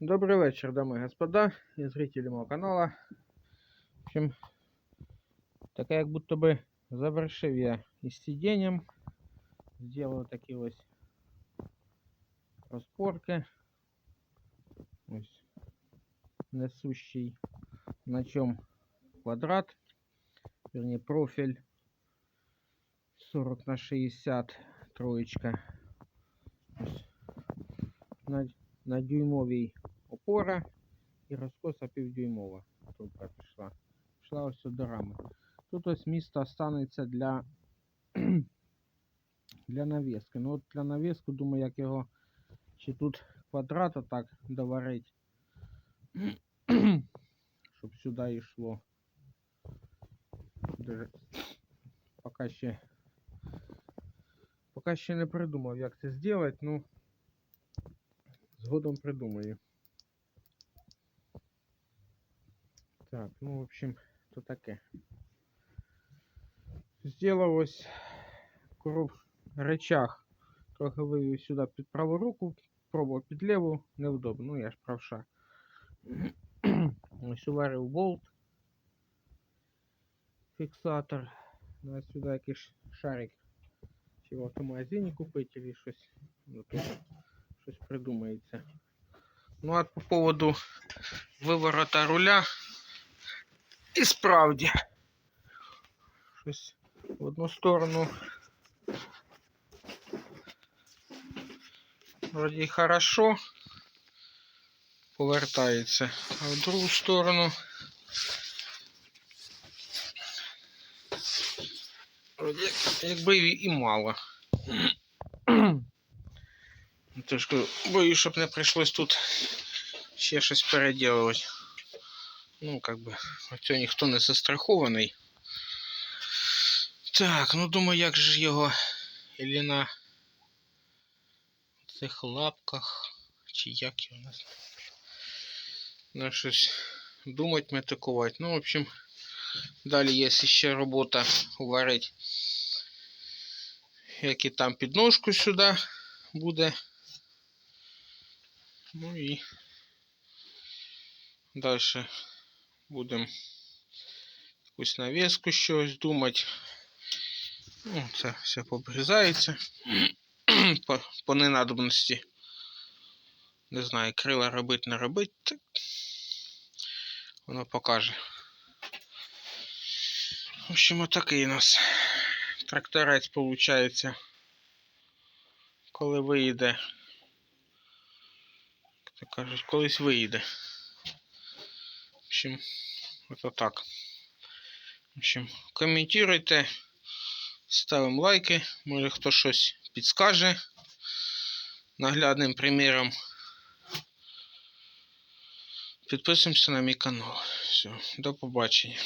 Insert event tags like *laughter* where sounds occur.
Добрый вечер, дамы и господа, и зрители моего канала. В общем, таке як будто би завершив я із сидінням. Сделав такі ось розпорки. Ось несущий на чому квадрат, вернее профиль 40 на 60 троечка. Ось на, на дюймовій опора і розкоса півдюймова трубка пішла. Пішла ось до рами. Тут ось місто останеться для, *clears throat* для навіски. Ну от для навіску, думаю, як його чи тут квадрат отак доварить, *clears throat* щоб сюди йшло. Поки ще поки ще не придумав, як це зробити, ну згодом придумаю. Так, ну, в общем, то таке. Сделав ось короб речах. Трохи вивів сюди під праву руку, пробував під ліву, невдобно. Ну, я ж правша. *clears throat* Ось уварив болт. Фіксатор. Ну, а сюди якийсь шарик. Чи в автомагазині купити, чи щось. Ну, тут щось придумається. Ну, а по поводу виворота руля. І справді. Щось в одну сторону. Вроді хорошо повертається, а в другу сторону. Вроді якби і мало. Трошки боюсь, щоб не прийшлось тут ще щось переділувати. Ну, как бы, цього ніхто не застрахований. Так, ну думаю, як же ж його Ілі на цих лапках, чи як його назвати. На щось думати, метикувати. Ну, в общем, далі є ще робота уварить, як і там підножку сюди буде. Ну і далі будемо якусь навіску щось думати. Ну, це все побрізається *clears throat* по, по ненадобності. Не знаю, крила робити, не робити. Так воно покаже. В общем, отакий у нас тракторець виходить. Коли виїде. Як то кажуть, колись виїде. Общем, это так. В общем, коментуйте, ставимо лайки, може хто щось підскаже наглядним приміром. Підписуємося на мій канал. Все, до побачення.